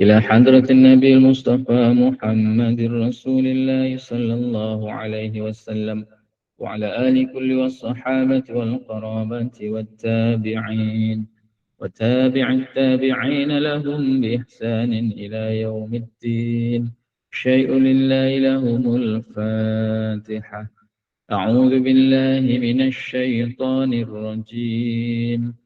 إلى حضرة النبي المصطفى محمد رسول الله صلى الله عليه وسلم وعلى آل كل والصحابة والقرابة والتابعين وتابع التابعين لهم بإحسان إلى يوم الدين. شيء لله لهم الفاتحة. أعوذ بالله من الشيطان الرجيم.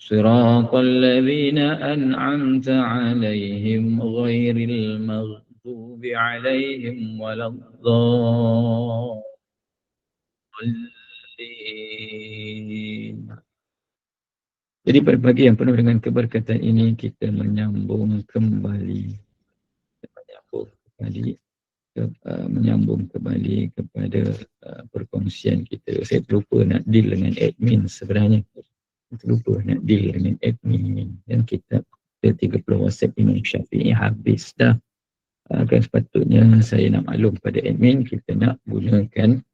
صراط الذين أنعمت عليهم غير المغضوب عليهم ولا الضالين Jadi pada pagi yang penuh dengan keberkatan ini kita menyambung kembali menyambung kembali ke, uh, menyambung kembali kepada uh, perkongsian kita. Saya terlupa nak deal dengan admin sebenarnya terlupa nak deal dengan admin. Dan kita ke 30 WhatsApp Imam Syafi'i habis dah. Uh, kan sepatutnya saya nak maklum pada admin kita nak gunakan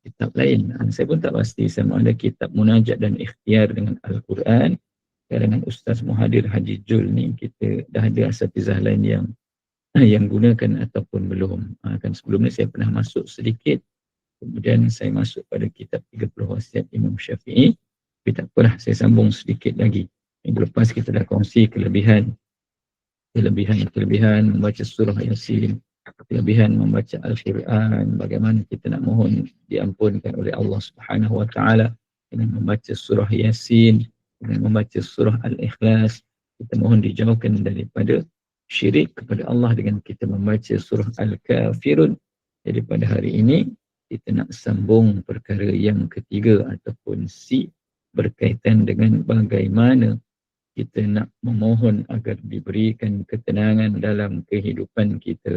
kitab lain. Uh, saya pun tak pasti sama ada kitab munajat dan ikhtiar dengan Al-Quran. Dengan Ustaz Muhadir Haji Jul ni kita dah ada asatizah lain yang yang gunakan ataupun belum. Uh, kan sebelum ni saya pernah masuk sedikit. Kemudian saya masuk pada kitab 30 wasiat Imam Syafi'i tapi tak apalah, saya sambung sedikit lagi. Minggu lepas kita dah kongsi kelebihan kelebihan-kelebihan membaca surah Yasin, kelebihan membaca Al-Quran, bagaimana kita nak mohon diampunkan oleh Allah Subhanahu Wa Taala dengan membaca surah Yasin, dengan membaca surah Al-Ikhlas, kita mohon dijauhkan daripada syirik kepada Allah dengan kita membaca surah Al-Kafirun. Jadi pada hari ini kita nak sambung perkara yang ketiga ataupun si berkaitan dengan bagaimana kita nak memohon agar diberikan ketenangan dalam kehidupan kita.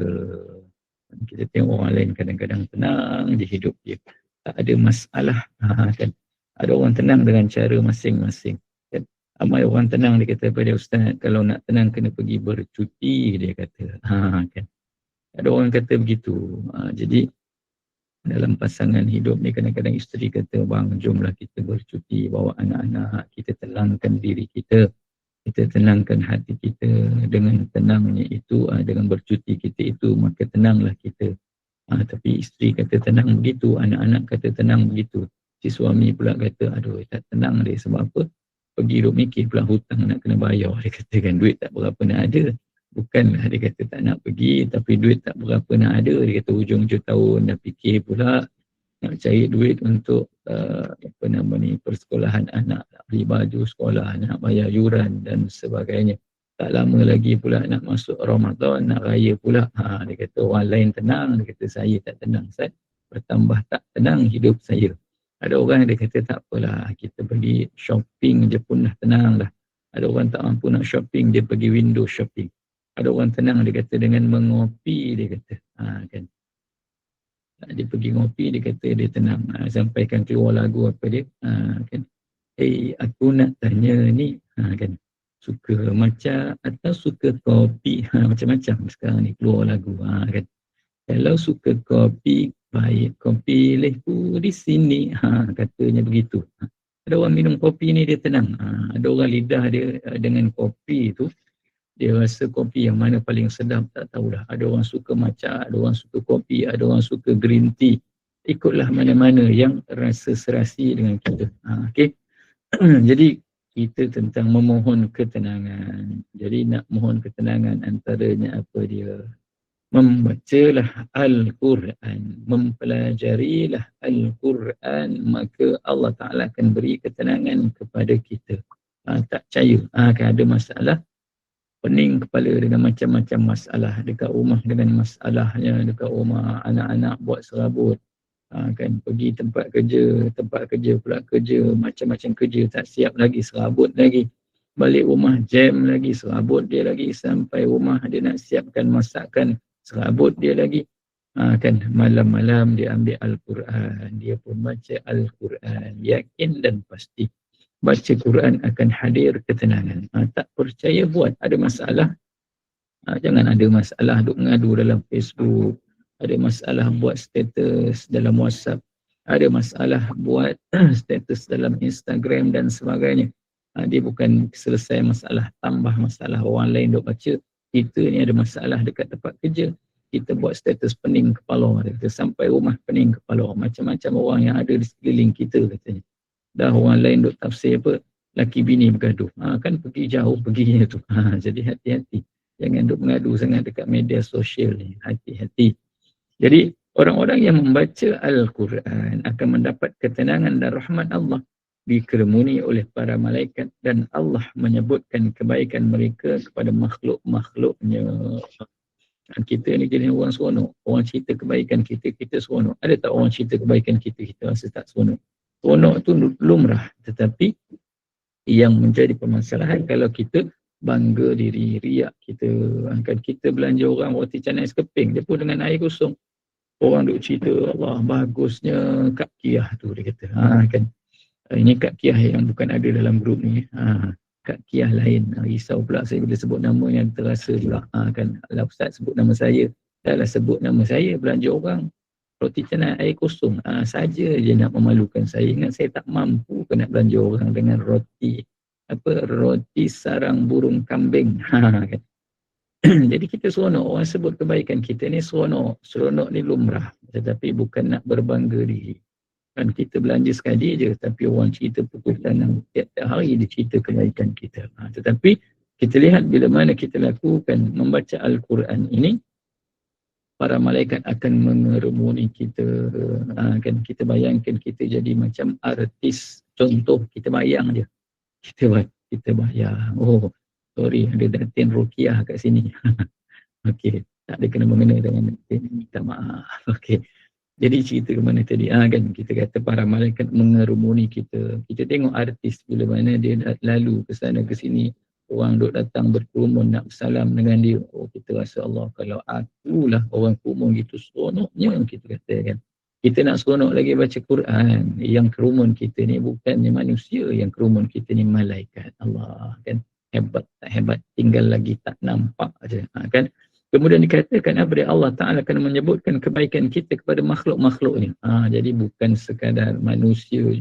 Kita tengok orang lain kadang-kadang tenang di hidup dia. Tak ada masalah. Ha, kan? Ada orang tenang dengan cara masing-masing. Kan? Amai orang tenang dia kata pada ustaz, kalau nak tenang kena pergi bercuti dia kata. Ha, kan? Ada orang kata begitu. Ha, jadi dalam pasangan hidup ni kadang-kadang isteri kata bang jomlah kita bercuti bawa anak-anak kita tenangkan diri kita. Kita tenangkan hati kita. Dengan tenangnya itu ah, dengan bercuti kita itu maka tenanglah kita. Ha, tapi isteri kata tenang begitu anak-anak kata tenang begitu. Si suami pula kata aduh tak tenang dia. Sebab apa? Pergi duk mikir pula hutang nak kena bayar. Dia kata kan duit tak berapa nak ada bukanlah dia kata tak nak pergi tapi duit tak berapa nak ada. Dia kata hujung-hujung tahun dah fikir pula nak cari duit untuk uh, apa nama ni persekolahan anak nak beli baju sekolah nak bayar yuran dan sebagainya. Tak lama lagi pula nak masuk Ramadan nak raya pula. Ha, dia kata orang lain tenang. Dia kata saya tak tenang saya bertambah tak tenang hidup saya. Ada orang dia kata tak apalah kita pergi shopping je pun dah tenang dah ada orang tak mampu nak shopping dia pergi window shopping ada orang tenang dia kata dengan mengopi dia kata. Ha, kan? Dia pergi ngopi dia kata dia tenang. Ha, sampaikan keluar lagu apa dia. Ha, kan? Hey aku nak tanya ni. Ha, kan? Suka macam atau suka kopi? Ha, macam-macam. Sekarang ni keluar lagu. Ha, kan? Kalau suka kopi baik kopi lehku di sini. Ha, katanya begitu. Ha. ada orang minum kopi ni dia tenang. Ha, ada orang lidah dia dengan kopi tu dia rasa kopi yang mana paling sedap tak tahulah. Ada orang suka matcha ada orang suka kopi ada orang suka green tea. Ikutlah mana-mana yang rasa serasi dengan kita. Ha, okay. jadi kita tentang memohon ketenangan. Jadi nak mohon ketenangan antaranya apa dia? Membacalah Al-Quran. Mempelajarilah Al-Quran. Maka Allah Ta'ala akan beri ketenangan kepada kita. Ha, tak percaya ha, kan ada masalah pening kepala dengan macam-macam masalah dekat rumah dengan masalahnya dekat rumah anak-anak buat serabut. Ha, kan? Pergi tempat kerja tempat kerja pula kerja macam-macam kerja tak siap lagi serabut lagi. Balik rumah jam lagi serabut dia lagi. Sampai rumah dia nak siapkan masakan serabut dia lagi. Ha, kan? Malam-malam dia ambil Al-Quran, dia pun baca Al-Quran, yakin dan pasti baca Quran akan hadir ketenangan. Ha, tak percaya buat ada masalah, ha, jangan ada masalah duk ngadu dalam Facebook, ada masalah buat status dalam WhatsApp, ada masalah buat status dalam Instagram dan sebagainya. Ha, dia bukan selesai masalah, tambah masalah orang lain duk baca. Kita ni ada masalah dekat tempat kerja, kita buat status pening kepala kita sampai rumah pening kepala macam-macam orang yang ada di sekeliling kita katanya dah orang lain duk tafsir apa laki bini bergaduh ha, kan pergi jauh perginya tu ha, jadi hati-hati jangan duk mengadu sangat dekat media sosial ni hati-hati jadi orang-orang yang membaca Al-Quran akan mendapat ketenangan dan rahmat Allah dikerumuni oleh para malaikat dan Allah menyebutkan kebaikan mereka kepada makhluk-makhluknya kita ni jadi orang seronok. Orang cerita kebaikan kita, kita seronok. Ada tak orang cerita kebaikan kita, kita rasa tak seronok? Seronok tu lumrah. Tetapi yang menjadi permasalahan kalau kita bangga diri, riak kita. Kan kita belanja orang roti canai sekeping, dia pun dengan air kosong. Orang duk cerita, Allah bagusnya Kak Kiah tu dia kata. Ha, kan? Ini Kak Kiah yang bukan ada dalam grup ni. Ha, kat kiah lain. Ha, risau pula saya bila sebut nama yang terasa pula. Ha, kan, kalau Ustaz sebut nama saya, taklah sebut nama saya, belanja orang. Roti canai air kosong. Ha, saja je nak memalukan saya. Ingat saya tak mampu ke nak belanja orang dengan roti. Apa? Roti sarang burung kambing. Ha, kan. Jadi kita seronok. Orang sebut kebaikan kita ni seronok. Seronok ni lumrah. Tetapi bukan nak berbangga diri. Kan kita belanja sekali je tapi orang cerita pukul tanam tiap-tiap hari dia cerita kebaikan kita. Ha, tetapi kita lihat bila mana kita lakukan membaca Al-Quran ini para malaikat akan mengerumuni kita. Ha, kan kita bayangkan kita jadi macam artis. Contoh kita bayang je. Kita kita bayang. Oh sorry ada Datin Rukiah kat sini. Okey tak ada kena mengena dengan. Minta maaf. Okey. Jadi cerita ke mana tadi? Ah kan kita kata para malaikat mengerumuni kita. Kita tengok artis bila mana dia lalu ke sana ke sini. Orang duk datang berkerumun nak bersalam dengan dia. Oh kita rasa Allah kalau akulah orang kerumun gitu seronoknya kita kata kan. Kita nak seronok lagi baca Quran. Yang kerumun kita ni bukannya manusia. Yang kerumun kita ni malaikat. Allah kan hebat tak hebat tinggal lagi tak nampak aja ha, kan. Kemudian dikatakan apa Allah Ta'ala akan menyebutkan kebaikan kita kepada makhluk-makhluk ni. Ha, jadi bukan sekadar manusia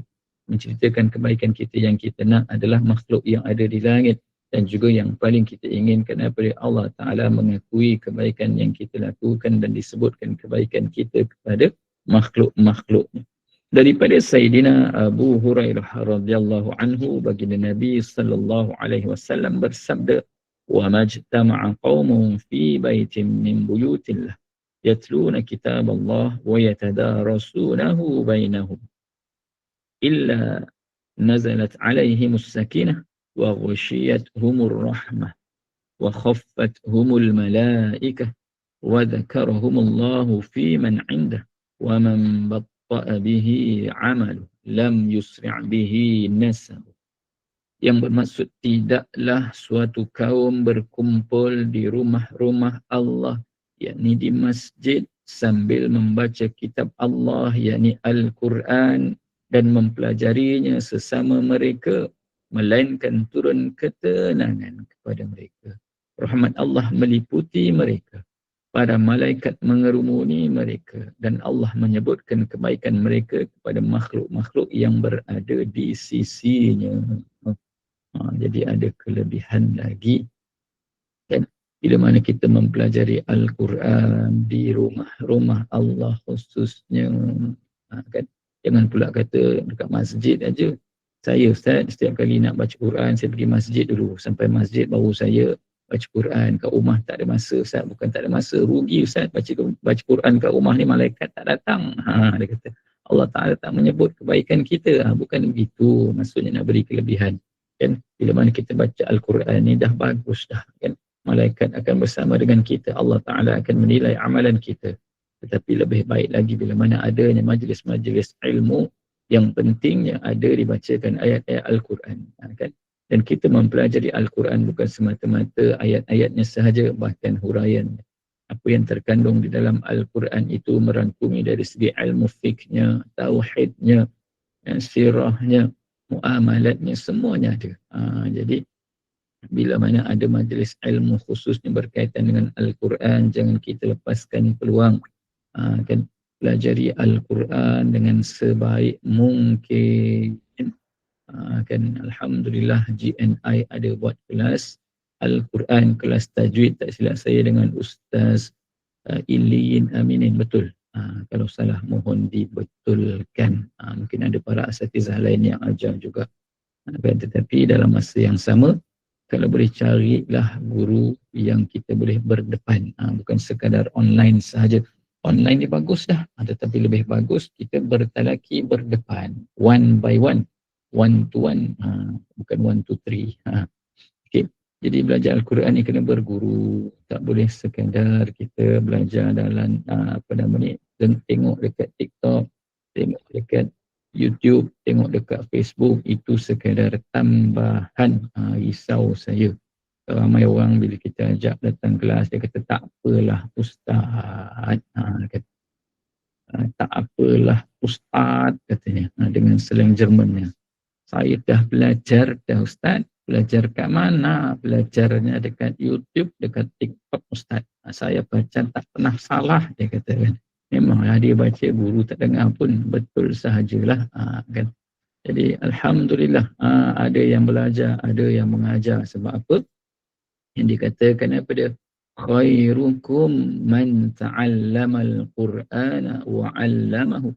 menceritakan kebaikan kita yang kita nak adalah makhluk yang ada di langit dan juga yang paling kita inginkan daripada Allah Ta'ala mengakui kebaikan yang kita lakukan dan disebutkan kebaikan kita kepada makhluk-makhluknya. Daripada Sayyidina Abu Hurairah radhiyallahu anhu baginda Nabi sallallahu alaihi wasallam bersabda, "Wa majtama'a qaumun fi baitin min buyutillah yatluna kitaballah wa yatadarasunahu bainahum illa nazalat alaihimus sakinah wa وغشيت هم الرحمة وخفت هم الملائكة وذكرهم fi man indah wa man بطأ bihi amalu lam yusri' bihi nasab yang bermaksud tidaklah suatu kaum berkumpul di rumah-rumah Allah yakni di masjid sambil membaca kitab Allah yakni Al-Quran dan mempelajarinya sesama mereka melainkan turun ketenangan kepada mereka rahmat Allah meliputi mereka para malaikat mengerumuni mereka dan Allah menyebutkan kebaikan mereka kepada makhluk-makhluk yang berada di sisinya Ha, jadi ada kelebihan lagi. Kan? Bila mana kita mempelajari Al-Quran di rumah-rumah Allah khususnya. Ha, kan? Jangan pula kata dekat masjid aja. Saya Ustaz setiap kali nak baca Quran saya pergi masjid dulu. Sampai masjid baru saya baca Quran. Kat rumah tak ada masa Ustaz. Bukan tak ada masa. Rugi Ustaz baca, baca Quran kat rumah ni malaikat tak datang. Ha, dia kata Allah Ta'ala tak menyebut kebaikan kita. Ha, bukan begitu. Maksudnya nak beri kelebihan kan bila mana kita baca al-Quran ni dah bagus dah kan malaikat akan bersama dengan kita Allah taala akan menilai amalan kita tetapi lebih baik lagi bila mana adanya majlis-majlis ilmu yang pentingnya ada dibacakan ayat-ayat al-Quran. Ha, kan? Dan kita mempelajari al-Quran bukan semata-mata ayat-ayatnya sahaja bahkan huraian. Apa yang terkandung di dalam Al-Quran itu merangkumi dari segi ilmu fiknya, tauhidnya, sirahnya, muamalatnya, semuanya ada. Ha, jadi bila mana ada majlis ilmu khususnya berkaitan dengan Al-Quran, jangan kita lepaskan peluang. Ha, kan pelajari Al-Quran dengan sebaik mungkin. Ha, kan Alhamdulillah GNI ada buat kelas. Al-Quran kelas tajwid tak silap saya dengan Ustaz uh, Ilin Aminin. Betul. Uh, kalau salah mohon dibetulkan. Uh, mungkin ada para asatizah lain yang ajar juga. Uh, tetapi dalam masa yang sama kalau boleh carilah guru yang kita boleh berdepan. Uh, bukan sekadar online sahaja online ni bagus dah uh, tetapi lebih bagus kita bertalaki berdepan one by one one to one uh, bukan one to three uh, okay. Jadi belajar Al-Quran ni kena berguru. Tak boleh sekadar kita belajar dalam uh, apa nama ni, tengok dekat TikTok, tengok dekat YouTube, tengok dekat Facebook. Itu sekadar tambahan uh, risau saya. Ramai orang bila kita ajak datang kelas, dia kata tak apalah Ustaz. Uh, kata, uh, tak apalah Ustaz katanya uh, dengan slang Jermannya. Saya dah belajar dah Ustaz belajar kat mana? Belajarnya dekat YouTube, dekat TikTok Ustaz. Ah, saya baca tak pernah salah dia kata kan. Memanglah dia baca guru tak dengar pun betul sahajalah ha, kan. Jadi Alhamdulillah ha, ada yang belajar, ada yang mengajar sebab apa? Yang dikatakan apa dia? Khairukum man ta'allama al-Qur'ana wa 'allamahu.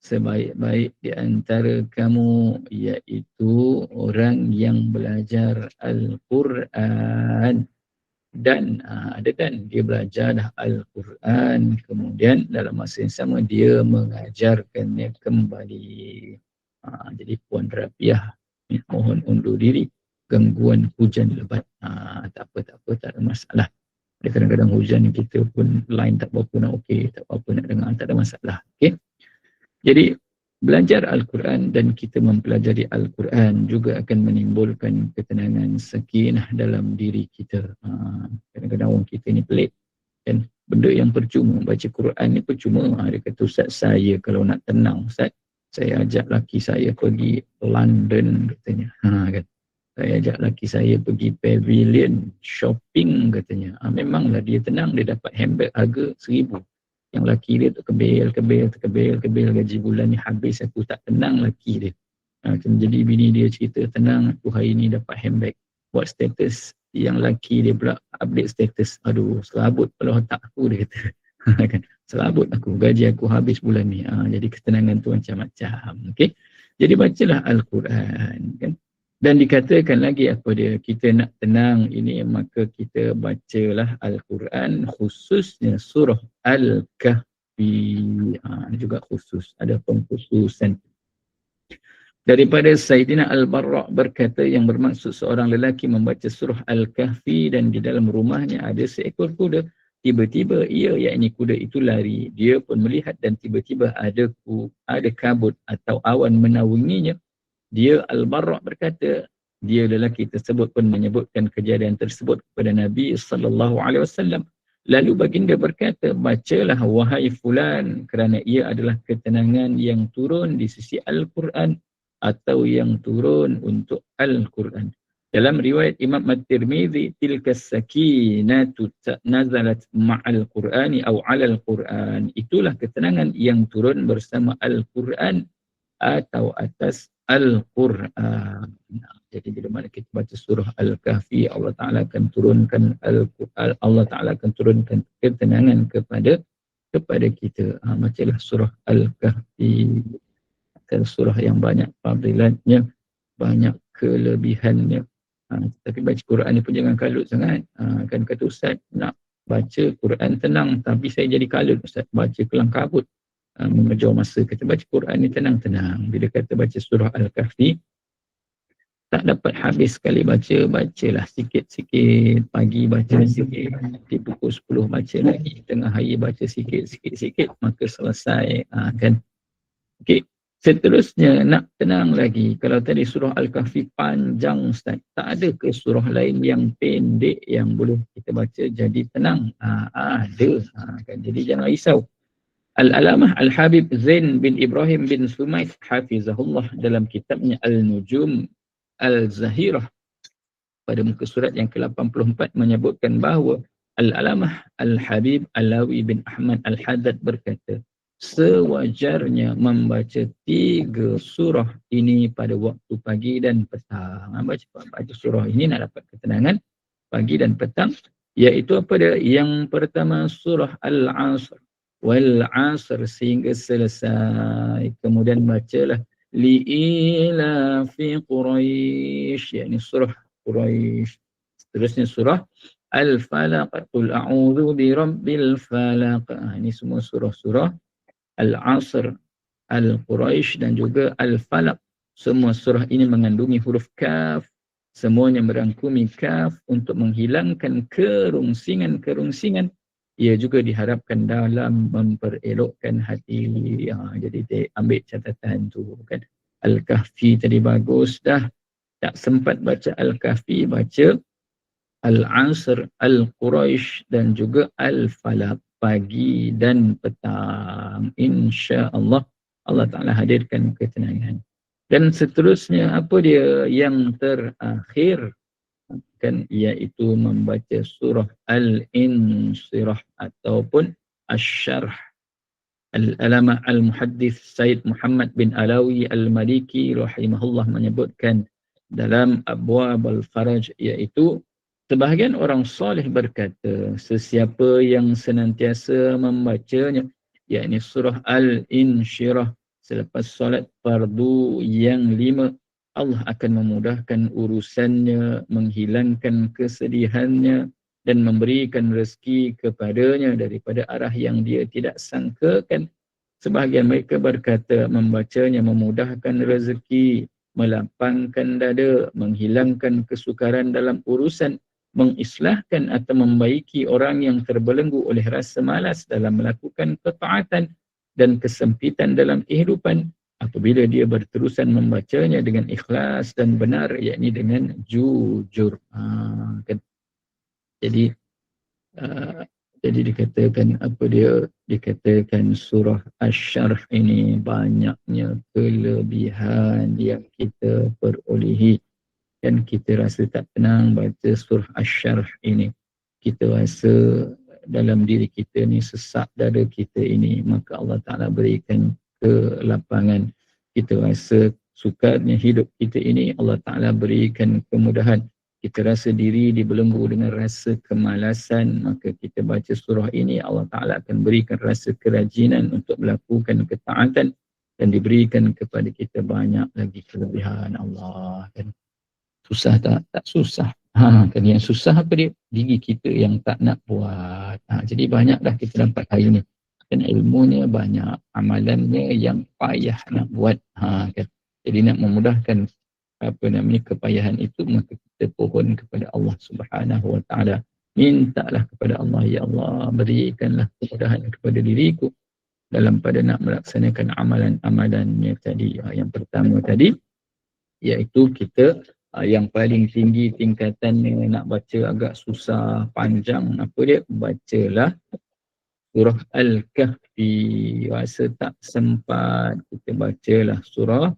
Sebaik-baik di antara kamu iaitu orang yang belajar Al-Quran. Dan uh, ada kan dia belajar dah Al-Quran kemudian dalam masa yang sama dia mengajarkannya kembali. Uh, jadi Puan Rabiah mohon undur diri gangguan hujan lebat uh, tak apa tak apa tak ada masalah kadang-kadang hujan kita pun line tak apa-apa nak okey tak apa-apa nak dengar tak ada masalah okey jadi belajar Al-Quran dan kita mempelajari Al-Quran juga akan menimbulkan ketenangan sakinah dalam diri kita. Ha, kadang-kadang orang kita ni pelik. Dan benda yang percuma, baca Quran ni percuma. Ha, dia kata, Ustaz saya kalau nak tenang, Ustaz, saya ajak laki saya pergi London katanya. Ha, kan? Saya ajak laki saya pergi pavilion shopping katanya. Ha, memanglah dia tenang, dia dapat handbag harga seribu yang laki dia tu kebel, kebel, kebel, kebel gaji bulan ni habis aku tak tenang laki dia. Ha, jadi bini dia cerita tenang aku hari ni dapat handbag. Buat status yang laki dia pula update status. Aduh selabut kalau otak aku dia kata. Kan? Selabut aku gaji aku habis bulan ni. Ha, jadi ketenangan tu macam-macam. Okay? Jadi bacalah Al-Quran. Kan? Dan dikatakan lagi apa dia, kita nak tenang ini maka kita bacalah Al-Quran khususnya surah Al-Kahfi. Ha, juga khusus, ada pengkhususan. Daripada Sayyidina Al-Barra' berkata yang bermaksud seorang lelaki membaca surah Al-Kahfi dan di dalam rumahnya ada seekor kuda. Tiba-tiba ia, yakni kuda itu lari. Dia pun melihat dan tiba-tiba ada, ada kabut atau awan menaunginya dia Al-Barra' berkata, dia lelaki tersebut pun menyebutkan kejadian tersebut kepada Nabi sallallahu alaihi wasallam. Lalu baginda berkata, bacalah wahai fulan kerana ia adalah ketenangan yang turun di sisi Al-Quran atau yang turun untuk Al-Quran. Dalam riwayat Imam At-Tirmidzi, tilka sakinatu nazalat ma'al Qur'ani atau 'ala al-Qur'an. Itulah ketenangan yang turun bersama Al-Quran atau atas Al-Quran. Jadi bila mana kita baca surah Al-Kahfi, Allah Ta'ala akan turunkan Al-Quran, Allah Ta'ala akan turunkan ketenangan kepada kepada kita. Ha, bacalah surah Al-Kahfi. Surah yang banyak fadilatnya, banyak kelebihannya. Ha, tapi baca Quran ni pun jangan kalut sangat. Ha, kan kata Ustaz, nak baca Quran tenang tapi saya jadi kalut Ustaz. Baca kelang kabut. Ah, mengejar masa kita baca Quran ni tenang-tenang. Bila kata baca surah Al-Kahfi, tak dapat habis sekali baca, bacalah sikit-sikit. Pagi baca sikit, nanti pukul 10 baca lagi. Tengah hari baca sikit-sikit-sikit, maka selesai. Ha, kan? Okay. Seterusnya nak tenang lagi. Kalau tadi surah Al-Kahfi panjang Ustaz. Tak ada ke surah lain yang pendek yang boleh kita baca jadi tenang? Ha, ada. Ha, kan? Jadi jangan risau. Al-Alamah Al-Habib Zain bin Ibrahim bin Sumait Hafizahullah dalam kitabnya Al-Nujum Al-Zahirah pada muka surat yang ke-84 menyebutkan bahawa Al-Alamah Al-Habib Alawi bin Ahmad Al-Haddad berkata sewajarnya membaca tiga surah ini pada waktu pagi dan petang. Baca, baca surah ini nak dapat ketenangan pagi dan petang. Iaitu apa dia? Yang pertama surah Al-Asr. Wal-Asr sehingga selesai. Kemudian bacalah Li'ila fi Quraish. Yang surah Quraish. Seterusnya surah Al-Falaq. Qul a'udhu bi rabbil falaq. Ini semua surah-surah Al-Asr, Al-Quraish dan juga Al-Falaq. Semua surah ini mengandungi huruf kaf. Semuanya merangkumi kaf untuk menghilangkan kerungsingan-kerungsingan. Ia juga diharapkan dalam memperelokkan hati. Ya, jadi dia ambil catatan tu kan. Al-Kahfi tadi bagus dah. Tak sempat baca Al-Kahfi, baca Al-Asr, Al-Quraish dan juga Al-Falaq pagi dan petang. Insya Allah Allah Ta'ala hadirkan ketenangan. Dan seterusnya apa dia yang terakhir kan iaitu membaca surah Al-Insirah ataupun Ash-Sharh. Al-Alama Al-Muhaddith Said Muhammad bin Alawi Al-Maliki rahimahullah menyebutkan dalam Abwab Al-Faraj iaitu Sebahagian orang soleh berkata, sesiapa yang senantiasa membacanya, yakni surah Al-Insyirah selepas solat fardu yang lima, Allah akan memudahkan urusannya, menghilangkan kesedihannya dan memberikan rezeki kepadanya daripada arah yang dia tidak sangkakan. Sebahagian mereka berkata membacanya memudahkan rezeki, melapangkan dada, menghilangkan kesukaran dalam urusan mengislahkan atau membaiki orang yang terbelenggu oleh rasa malas dalam melakukan ketaatan dan kesempitan dalam kehidupan apabila dia berterusan membacanya dengan ikhlas dan benar yakni dengan jujur. Ha, kan? Jadi uh, jadi dikatakan apa dia dikatakan surah asy-syarh ini banyaknya kelebihan yang kita perolehi kan kita rasa tak tenang baca surah Ash-Sharh ini. Kita rasa dalam diri kita ni sesak dada kita ini maka Allah Ta'ala berikan kelapangan. Kita rasa sukarnya hidup kita ini Allah Ta'ala berikan kemudahan. Kita rasa diri dibelenggu dengan rasa kemalasan maka kita baca surah ini Allah Ta'ala akan berikan rasa kerajinan untuk melakukan ketaatan dan diberikan kepada kita banyak lagi kelebihan Allah kan susah tak? Tak susah. Ha, kan yang susah apa dia? Diri kita yang tak nak buat. Ha, jadi banyak dah kita dapat hari ni. Kan ilmunya banyak, amalannya yang payah nak buat. Ha, kan? Jadi nak memudahkan apa namanya kepayahan itu maka kita pohon kepada Allah Subhanahu Wa Taala. Mintalah kepada Allah ya Allah berikanlah kemudahan kepada diriku dalam pada nak melaksanakan amalan-amalannya tadi. Ha, yang pertama tadi iaitu kita uh, yang paling tinggi tingkatan ni nak baca agak susah panjang apa dia bacalah surah al-kahfi. Rasa tak sempat kita bacalah surah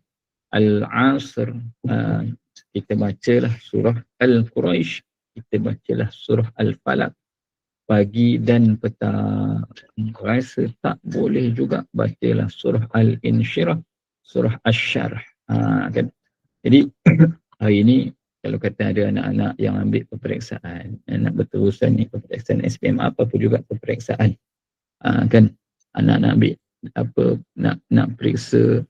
al-asr. Uh, kita bacalah surah al-quraish. Kita bacalah surah al-falaq. Pagi dan petang. Rasa tak boleh juga bacalah surah al-insyirah surah asy-syarh uh, kan? Jadi hari ini kalau kata ada anak-anak yang ambil peperiksaan, nak berterusan ni peperiksaan SPM apa pun juga peperiksaan. Uh, kan anak nak ambil apa nak nak periksa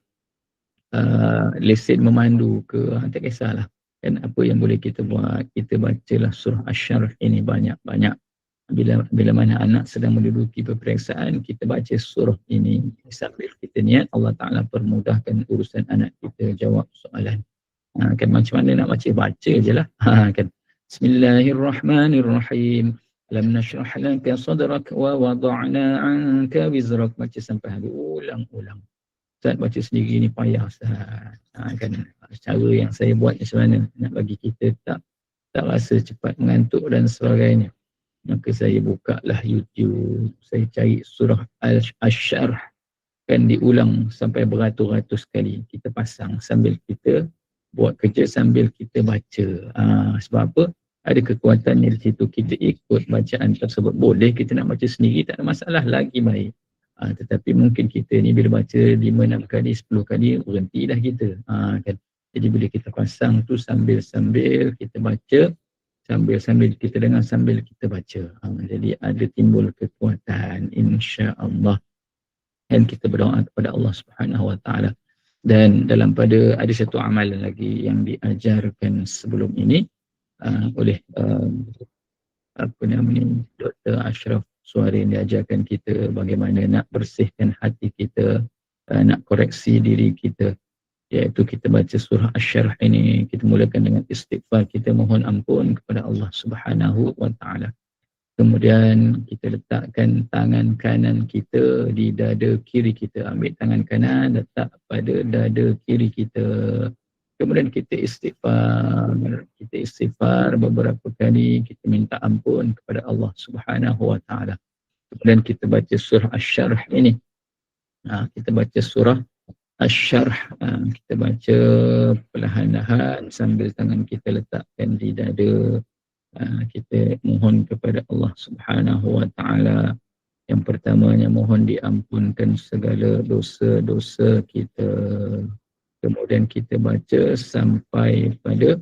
uh, lesen memandu ke tak kisahlah kan apa yang boleh kita buat kita bacalah surah asy ini banyak-banyak bila bila mana anak sedang menduduki peperiksaan kita baca surah ini sambil kita niat Allah Taala permudahkan urusan anak kita jawab soalan Ha, kan macam mana nak baca? Baca je lah. Ha, kan. Bismillahirrahmanirrahim. Alam nashrah laka sadrak wa wada'na anka wizrak. Baca sampai hari. Ulang-ulang. Ustaz baca sendiri ni payah Ustaz. Ha, kan cara yang saya buat macam mana nak bagi kita tak tak rasa cepat mengantuk dan sebagainya. Maka saya buka lah YouTube, saya cari surah Al-Sharh kan diulang sampai beratus-ratus kali. Kita pasang sambil kita buat kerja sambil kita baca. Ha, sebab apa? Ada kekuatan di situ kita ikut bacaan tersebut. Boleh kita nak baca sendiri tak ada masalah lagi baik. Ha, tetapi mungkin kita ni bila baca 5, 6 kali, 10 kali berhenti dah kita. Ha, kan? Jadi bila kita pasang tu sambil-sambil kita baca, sambil-sambil kita dengar, sambil kita baca. Ha, jadi ada timbul kekuatan insya-Allah. Dan kita berdoa kepada Allah Subhanahu Wa Taala. Dan dalam pada ada satu amalan lagi yang diajarkan sebelum ini uh, oleh uh, apa namanya Dr. Ashraf Suari yang diajarkan kita bagaimana nak bersihkan hati kita, uh, nak koreksi diri kita. Iaitu kita baca surah Asy-Syarh ini kita mulakan dengan istighfar kita mohon ampun kepada Allah Subhanahu wa taala. Kemudian kita letakkan tangan kanan kita di dada kiri kita. Ambil tangan kanan letak pada dada kiri kita kemudian kita istighfar kita istighfar beberapa kali kita minta ampun kepada Allah Subhanahu wa taala. Kemudian kita baca surah Asy-Syarh ini. Ha, kita baca surah Asyarh uh, kita baca perlahan-lahan sambil tangan kita letakkan di dada. Uh, kita mohon kepada Allah Subhanahu wa taala. Yang pertamanya mohon diampunkan segala dosa-dosa kita kemudian kita baca sampai pada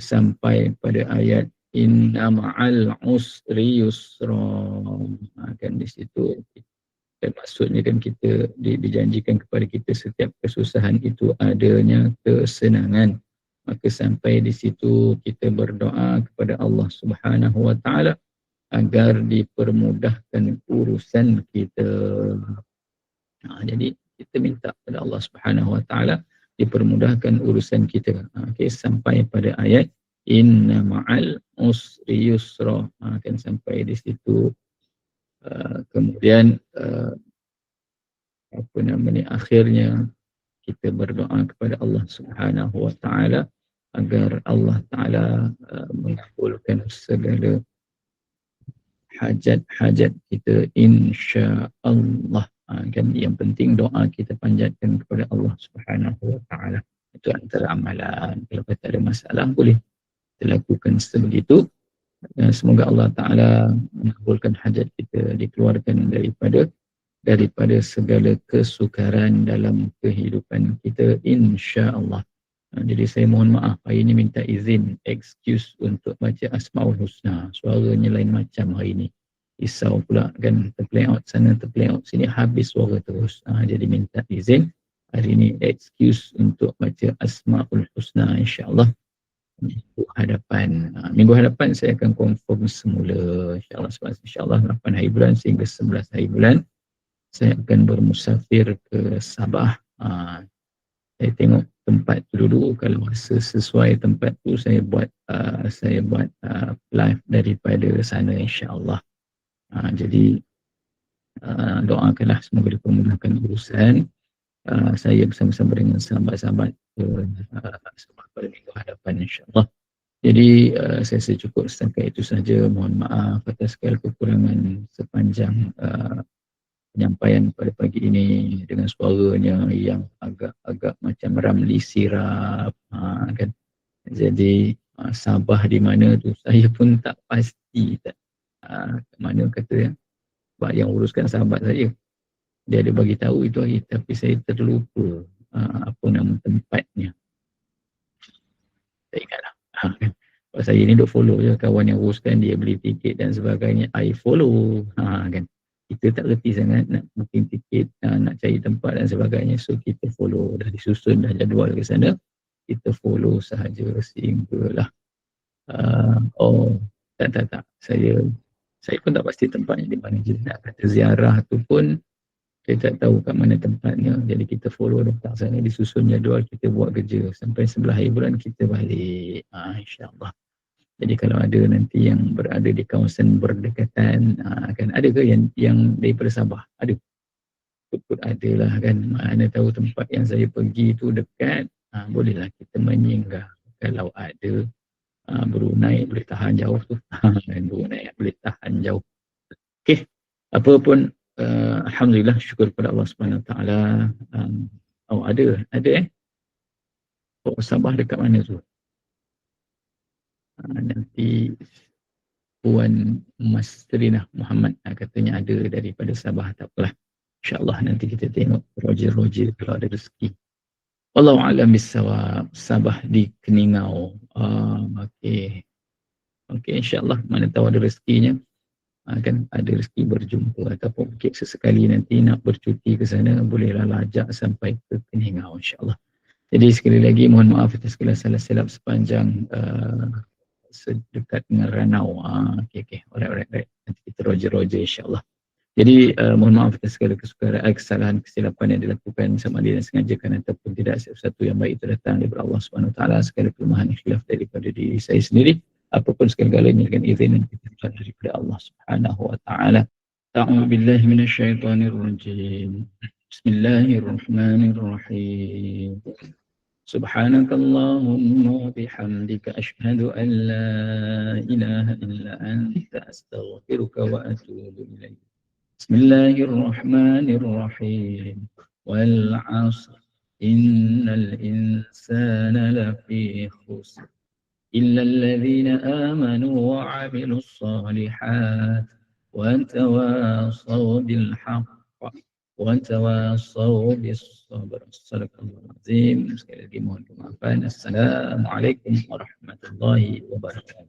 sampai pada ayat inna ma'al usri yusra akan di situ dan maksudnya kan kita di, dijanjikan kepada kita setiap kesusahan itu adanya kesenangan. Maka sampai di situ kita berdoa kepada Allah Subhanahu Wa Taala agar dipermudahkan urusan kita. Ha, jadi kita minta kepada Allah Subhanahu Wa Taala dipermudahkan urusan kita. Ha, okay, sampai pada ayat Inna ma'al usri yusra. Ha, kan sampai di situ Uh, kemudian apa nama ni akhirnya kita berdoa kepada Allah Subhanahu wa taala agar Allah taala mengabulkan segala hajat-hajat kita insya-Allah uh, kan yang penting doa kita panjatkan kepada Allah Subhanahu wa taala itu antara amalan kalau kata ada masalah boleh kita lakukan sebegitu Ya, semoga Allah Ta'ala mengabulkan hajat kita dikeluarkan daripada daripada segala kesukaran dalam kehidupan kita insya-Allah. Ha, jadi saya mohon maaf hari ini minta izin excuse untuk baca Asmaul Husna. Suaranya lain macam hari ini. Risau pula kan terplay out sana terplay out sini habis suara terus. Ha, jadi minta izin hari ini excuse untuk baca Asmaul Husna insya-Allah minggu hadapan. Uh, minggu hadapan saya akan confirm semula insyaAllah sebab insyaAllah 8 hari bulan sehingga 11 hari bulan saya akan bermusafir ke Sabah. Uh, saya tengok tempat tu dulu kalau rasa sesuai tempat tu saya buat uh, saya buat uh, live daripada sana insyaAllah. Uh, jadi uh, doakanlah semoga dipermudahkan urusan. Uh, saya bersama-sama dengan sahabat-sahabat uh, pada minggu hadapan insyaAllah. Jadi uh, saya rasa cukup setakat itu saja. Mohon maaf atas segala kekurangan sepanjang uh, penyampaian pada pagi ini dengan suaranya yang agak-agak macam ramli sirap. Ha, kan? Jadi uh, Sabah di mana tu saya pun tak pasti tak uh, mana kata ya. Sebab yang uruskan sahabat saya. Dia ada bagi tahu itu hari tapi saya terlupa uh, apa nama tempatnya tak ingat lah. Ha, kan? Sebab saya ni duk follow je kawan yang uruskan dia beli tiket dan sebagainya. I follow. Ha, kan? Kita tak reti sangat nak booking tiket, ha, nak cari tempat dan sebagainya. So kita follow. Dah disusun dah jadual ke sana. Kita follow sahaja sehinggalah. Uh, oh, tak, tak, tak. Saya saya pun tak pasti tempatnya di mana. Jadi nak kata ziarah tu pun saya tak tahu kat mana tempatnya jadi kita follow doktor sana disusun jadual kita buat kerja sampai sebelah hari bulan kita balik ha, insyaAllah jadi kalau ada nanti yang berada di kawasan berdekatan ha, kan ada ke yang yang daripada Sabah ada Kut-kut ada lah kan. Mana tahu tempat yang saya pergi tu dekat. Ha, bolehlah kita menyinggah. Kalau ada ha, Brunei boleh tahan jauh tu. Brunei boleh tahan jauh. Okey. Apa pun uh, Alhamdulillah syukur kepada Allah Subhanahu Taala. Um, oh ada, ada eh. Oh, Sabah dekat mana tu? Uh, nanti Puan Mas Terinah Muhammad uh, katanya ada daripada Sabah tak apalah. InsyaAllah nanti kita tengok Roger-Roger kalau ada rezeki. Wallahu a'lam bissawab. Sabah di Keningau. Uh, okey. Okey insya-Allah mana tahu ada rezekinya. Uh, kan ada rezeki berjumpa ataupun mungkin sesekali nanti nak bercuti ke sana bolehlah lajak sampai ke Keningau insya-Allah. Jadi sekali lagi mohon maaf atas segala salah silap sepanjang uh, sedekat dengan Ranau. Uh, okey okey. Alright alright. Nanti kita roger-roger insya-Allah. Jadi uh, mohon maaf atas segala kesukaran, kesalahan, kesilapan yang dilakukan sama ada yang sengajakan ataupun tidak sesuatu yang baik itu datang daripada Allah Subhanahu taala segala kelemahan khilaf daripada diri saya sendiri apapun segala-galanya dengan izin dan kita daripada Allah Subhanahu wa taala. A'udzu billahi minasyaitonir rajim. Bismillahirrahmanirrahim. سبحانك اللهم وبحمدك أشهد أن لا إله إلا أنت أستغفرك وأتوب إليك بسم الله الرحمن الرحيم. والعصر. إن الإنسان لفي خسر. إلا الذين آمنوا وعملوا الصالحات وتواصوا بالحق وتواصوا بالصبر. صدق الله العظيم. mohon kemaafan assalamualaikum warahmatullahi wabarakatuh